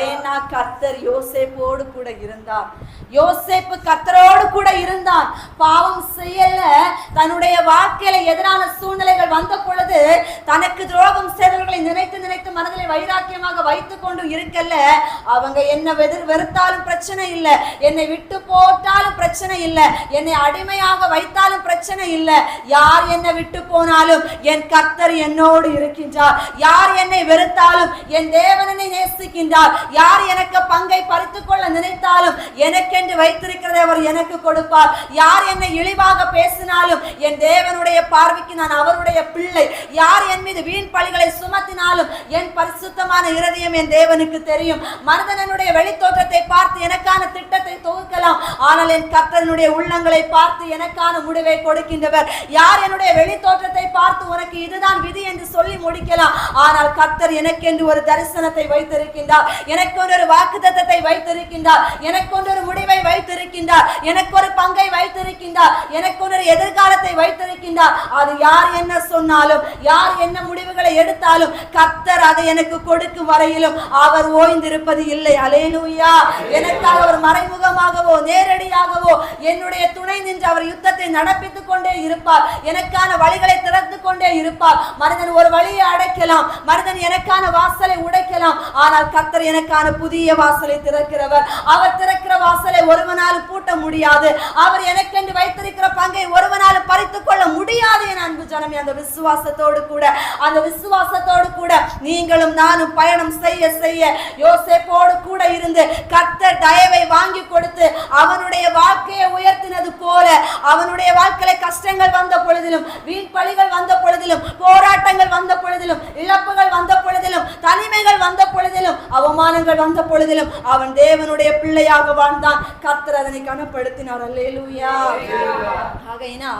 ஏன்னா கத்தர் யோசேப்போடு கூட இருந்தார். யோசேப்பு கத்தரோடு கூட இருந்தான் பாவம் செய்யல. தன்னுடைய வாழ்க்கையில எதிரான சூழ்நிலைகள் வந்த பொழுது தனக்கு துரோகம் செய்தவர்களை நினைத்து நினைத்து மனதில் வைராக்கியமாக வைத்து கொண்டு இருக்கல அவங்க என்ன வெதிர் வெறுத்தாலும் பிரச்சனை இல்லை. என்னை விட்டு போட்டாலும் பிரச்சனை இல்லை. என்னை அடிமையாக வைத்தாலும் பிரச்சனை இல்லை. யார் என்னை விட்டு போனாலும் என் கர்த்தர் என்னோடு இருக்கின்றார். யார் என்னை வெறுத்தாலும் என் தேவனனை நேசிக்கின்றார். யார் எனக்கு பங்கை பறித்துக் கொள்ள நினைத்தாலும் எனக்கென்று வைத்திரு அவர் எனக்கு கொடுப்பார். யார் என்னை இழிவாக பேசினாலும் என் தேவனுடைய பார்வைக்கு நான் அவருடைய பிள்ளை. யார் என் மீது வீண் பழிகளை சுமத்தினாலும் என் பரிசுத்தமான இருதயம் என் தேவனுக்கு தெரியும். மனிதனுடைய வெளித்தோற்றத்தை பார்த்து எனக்கான திட்டத்தை தொகுக்கலாம். ஆனால் என் கர்த்தனுடைய உள்ளங்களை பார்த்து எனக்கான முடிவை கொடுக்கின்றவர். யார் என்னுடைய வெளித்தோற்றத்தை பார்த்து உனக்கு இதுதான் விதி என்று சொல்லி முடிக்கலாம். ஆனால் கர்த்தர் எனக்கென்று ஒரு தரிசனத்தை வைத்திருக்கின்றார். எனக்கு ஒரு வாக்கு தத்தத்தை வைத்திருக்கின்றார். எனக்கு ஒரு முடிவை வைத்து வைத்திருக்கின்றார். எனக்கு ஒரு பங்கை வைத்திருக்கின்றார். எனக்கு ஒரு எதிர்காலத்தை வைத்திருக்கின்றார். அது யார் என்ன சொன்னாலும் யார் என்ன முடிவுகளை எடுத்தாலும் கத்தர் அதை எனக்கு கொடுக்கும் வரையிலும் அவர் ஓய்ந்திருப்பது இல்லை. அலேலூயா. எனக்காக அவர் மறைமுகமாகவோ நேரடியாகவோ என்னுடைய துணை நின்று அவர் யுத்தத்தை நடப்பித்துக் கொண்டே இருப்பார். எனக்கான வழிகளை கொண்டே இருப்பார். மனிதன் ஒரு வழியை அடைக்கலாம். மனிதன் எனக்கான வாசலை உடைக்கலாம். ஆனால் கர்த்தர் எனக்கான புதிய வாசலை திறக்கிறவர். அவர் திறக்கிற வாசலை ஒருவனால் பூட்ட முடியாது. அவர் எனக்கு வைத்திருக்கிற பங்கை ஒருவனாலும் பறித்துக் கொள்ள முடியாது என் அன்பு ஜனமே அந்த விசுவாசத்தோடு கூட அந்த விசுவாசத்தோடு கூட நீங்களும் நானும் பயணம் செய்ய செய்ய யோசேப்போடு கூட இருந்து கர்த்தர் தயவை வாங்கி கொடுத்து அவனுடைய வாழ்க்கையை உயர்த்தினது போல அவனுடைய வாழ்க்கையில கஷ்டங்கள் வந்த பொழுதிலும் வீண் பழிகள் வந்த பொழுதிலும் போராட்டங்கள் வந்த பொழுதிலும் இழப்புகள் வந்த பொழுதிலும் தனிமைகள் வந்த பொழுதிலும் அவமானங்கள் வந்த பொழுதிலும் அவன் தேவனுடைய பிள்ளையாக வாழ்ந்தான். கர்த்தர் அதனை கனப்படுத்தினார். அல்லேலூயா. ஆகையினா